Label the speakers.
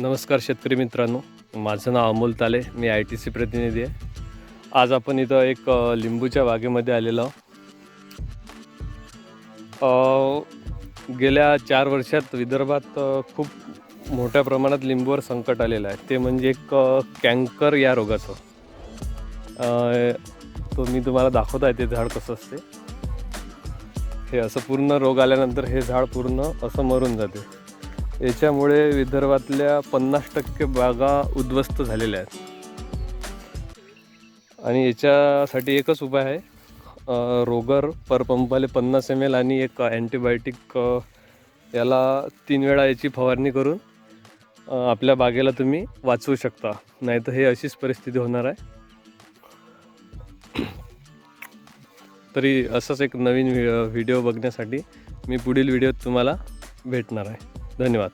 Speaker 1: नमस्कार शेतकरी मित्रांनो. माझं नाव अमोल ताले. मी आय टी सी प्रतिनिधी आहे. आज आपण इथं एक लिंबूच्या बागेमध्ये आलेलो आहोत. गेल्या चार वर्षात विदर्भात खूप मोठ्या प्रमाणात लिंबूवर संकट आलेलं आहे. ते म्हणजे एक कँकर या रोगाचं. तो मी तुम्हाला दाखवत आहे ते झाड कसं असते. हे असं पूर्ण रोग आल्यानंतर हे झाड पूर्ण असं मरून जाते. याच्यामुळे विदर्भातल्या पन्नास टक्के बागा उद्ध्वस्त झालेल्या आहेत. आणि याच्यासाठी एकच उपाय आहे रोगर पर पंपाले पन्नास एम एल आणि एक अँटीबायोटिक याला तीन वेळा याची फवारणी करून आपल्या बागेला तुम्ही वाचवू शकता. नाही तर हे अशीच परिस्थिती होणार आहे. तरी असंच एक नवीन व्हि व्हिडिओ बघण्यासाठी मी पुढील व्हिडिओत तुम्हाला भेटणार आहे. धन्यवाद